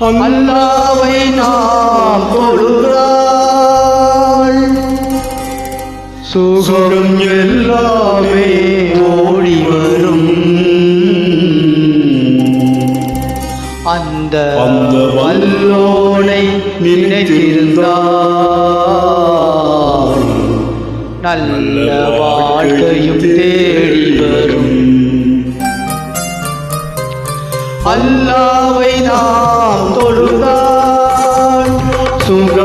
அல்லாவை நாம் தொழுதாள் சுகம் எல்லாமே ஓடி வரும். அந்த அந்த வல்லோனை நினைத்திருந்தால் நல்ல வாழ்க்கையும் தேடி வரும். அல்லாவை சுகம்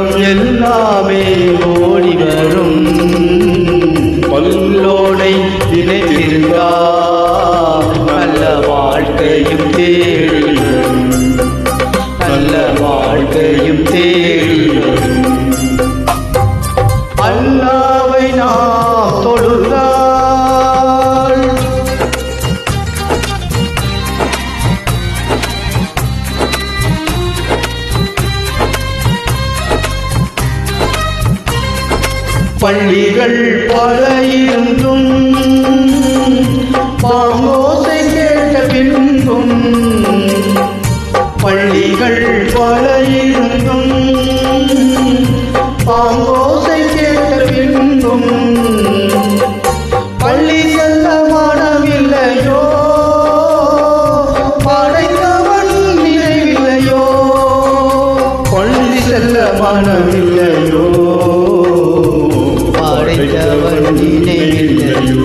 பள்ளிகள் பல இருந்தும் பாங்கோசை கேட்ட பின்பும் பள்ளிகள் பல இருந்தும் பாங்கோசை கேட்ட பின்பும் படைத்தவன் நினைவில்லையோ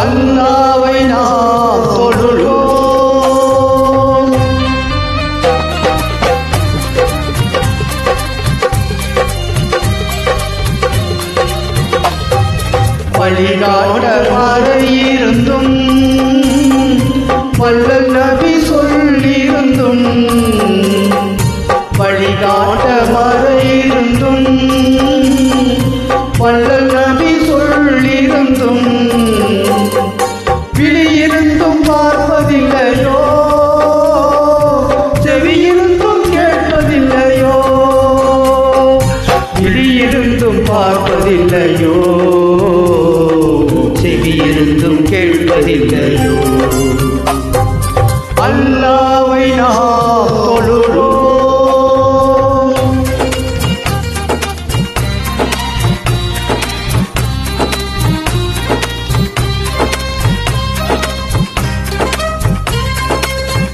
அல்லாவை நாம் தொழுகிறோம் வழிகாட்ட மறையிருந்தும் நபி வல்லல் சொல்லிருந்தும் விழியிருந்தும் பார்ப்பதில்லையோ? செவியிருந்தும் கேட்பதில்லையோ? விழியிருந்தும் பார்ப்பதில்லையோ? செவியிருந்தும் கேட்பதில்லையோ?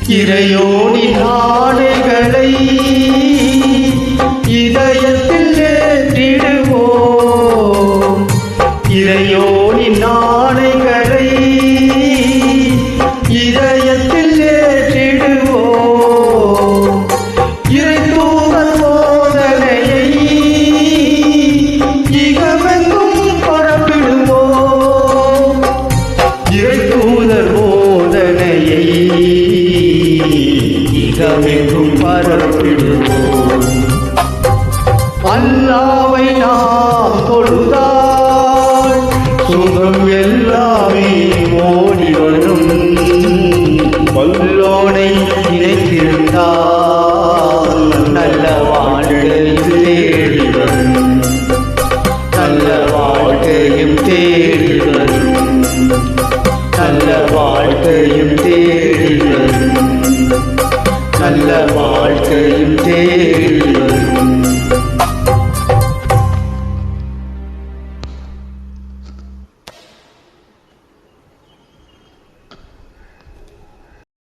இறையோனின் ஆணைகளை இதயத்தில் ஏற்றிடுவோம். இறையோடி ஆணைகளை இதயத்தில் ஏற்றிடுவோம். இறை தூதர் போதனையை இகமெங்கும் பரப்பிடுவோம். இறை தூதர் இகமெங்கும் பரப்பிடுவோம் அல்லாஹ்